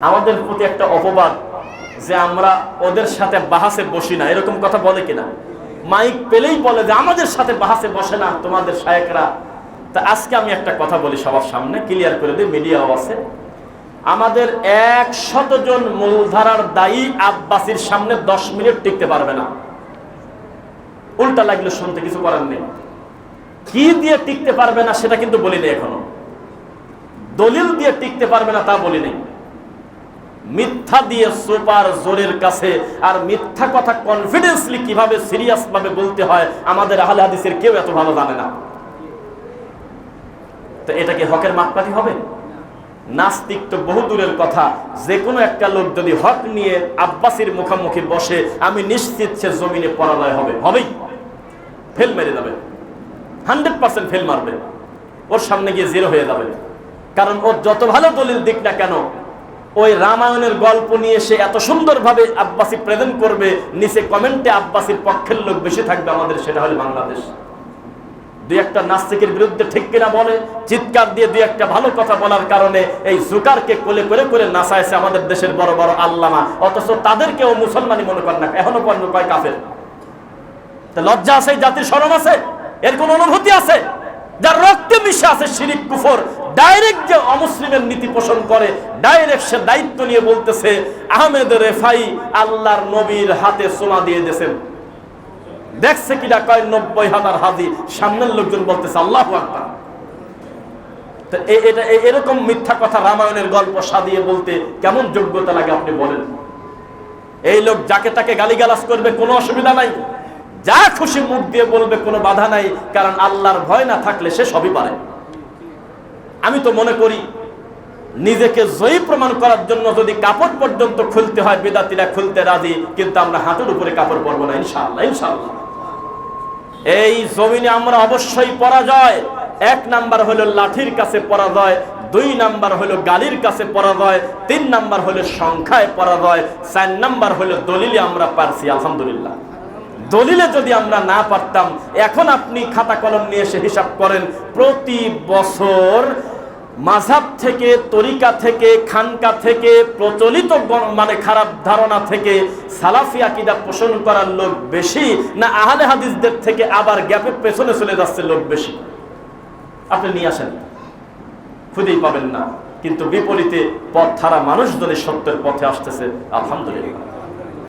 আমাদের প্রতি একটা অপবাদ যে আমরা ওদের সাথে বাহাসে বসি না। এরকম কথা বলে কিনা? মাইক পেলেই বলে যে আমাদের সাথে বাহাসে বসে না তোমাদের শায়করা। তা আজকে আমি একটা কথা বলি সবার সামনে ক্লিয়ার করে দিই মিডিয়াও আছে আমাদের এক জন মূলধারার দায়ী আব্বাসির সামনে দশ মিনিট টিকতে পারবে না। উল্টা লাগলে শুনতে, কিছু করার নেই। কি দিয়ে টিকতে পারবে না সেটা কিন্তু বলিনি এখনও। দলিল দিয়ে টিকতে পারবে না তা বলি নেই মিথ্যা দিয়ে সুপার জোরের কাছে আর মিথ্যা কথা কনফিডেন্সলি কীভাবে সিরিয়াস ভাবে বলতে হয়, আমাদের আহলে হাদিসের কেউ এত ভালো জানে না। তো এটা কি হকের মাপকাঠি হবে? নাস্তিক তো বহু দূরের কথা। যে কোনো একটা লোক যদি হক নিয়ে আব্বাসির মুখোমুখি বসে, আমি নিশ্চিত সে জমিনে পরাজয় হবে। হবেই। ফেল মেরে যাবে। হান্ড্রেড পার্সেন্ট ফেল মারবে। ওর সামনে গিয়ে জিরো হয়ে যাবে। কারণ ওর যত ভালো দলিল দিক না কেন ওই রামায়ণের গল্প নিয়ে সে এত সুন্দরভাবে আব্বাসি প্রেজেন্ট করবে, নিচে কমেন্টে আব্বাসির পক্ষের লোক বেশি থাকবে আমাদের, সেটা হলে বাংলাদেশ। দুই একটা নাস্তিকের বিরুদ্ধে ঠিক কিনা বলে, চিৎকার দিয়ে দুই একটা ভালো কথা বলার কারণে এই জুকারকে কোলে করে করে নাচাইছে আমাদের দেশের বড় বড় আল্লামা। অথচ তাদেরকেও মুসলমানই মনে করেন না, এখনও পর্যন্ত কয় কাফের? লজ্জা আছে, জাতির শরম আছে, এর কোন অনুভূতি আছে? যার রক্তে মিশে আছে শিরিক কুফর ডাইরেক্ট যে অমুসলিমের নীতি পোষণ করে, ডাইরেক্ট সে দায়িত্ব নিয়ে বলতেছে, আহমেদ রেফাই আল্লাহর নবীর হাতে সোনা দিয়ে দিয়েছেন। দেখছে কিনা কয়, নব্বই হাজার হাজি, সামনের লোকজন বলতেছে, আল্লাহ আকবার। এটা এরকম মিথ্যা কথা রামায়ণের গল্প সাজিয়ে বলতে কেমন যোগ্যতা লাগে আপনি বলেন? এই লোক যাকে তাকে গালিগালাজ করবে, কোনো অসুবিধা নাই। যা খুশি মুখ দিয়ে বলবে, কোনো বাধা নাই, কারণ আল্লাহর ভয় না থাকলে সে সবই পারে। আমি তো মনে করি, নিজেকে জয়ী প্রমাণ করার জন্য যদি কাপড় পর্যন্ত খুলতে হয়, বেদাতিরা খুলতে রাজি, কিন্তু আমরা হাঁটুর উপরে কাপড় পরবো না, ইনশাআল্লাহ ইনশাআল্লাহ। এই জমিনে আমরা অবশ্যই পরাজয়। এক নাম্বার হলো লাঠির কাছে পরাজয়, দুই নাম্বার হলো গালির কাছে পরাজয়, তিন নাম্বার হলো সংখ্যায় পরাজয়, চার নাম্বার হলো দলিলে আমরা পারছি, আলহামদুলিল্লাহ। দলিলে যদি আমরা না পারতাম, এখন আপনি খাতা কলম নিয়ে এসে হিসাব করেন, প্রতি বছর মাঝাব থেকে, তরিকা থেকে, খানকা থেকে, প্রচলিত মানে খারাপ ধারণা থেকে সালাফি আকিদা পোষণ করার লোক বেশি, না আহলে হাদিসদের থেকে আবার গ্যাপের পেছনে চলে যাচ্ছে লোক বেশি? আপনি নিয়ে আসেন। খুঁজেই পাবেন না। কিন্তু বিপরীতে পথ ছাড়া মানুষ যদি সত্যের পথে আসতেছে। আলহামদুলিল্লাহ।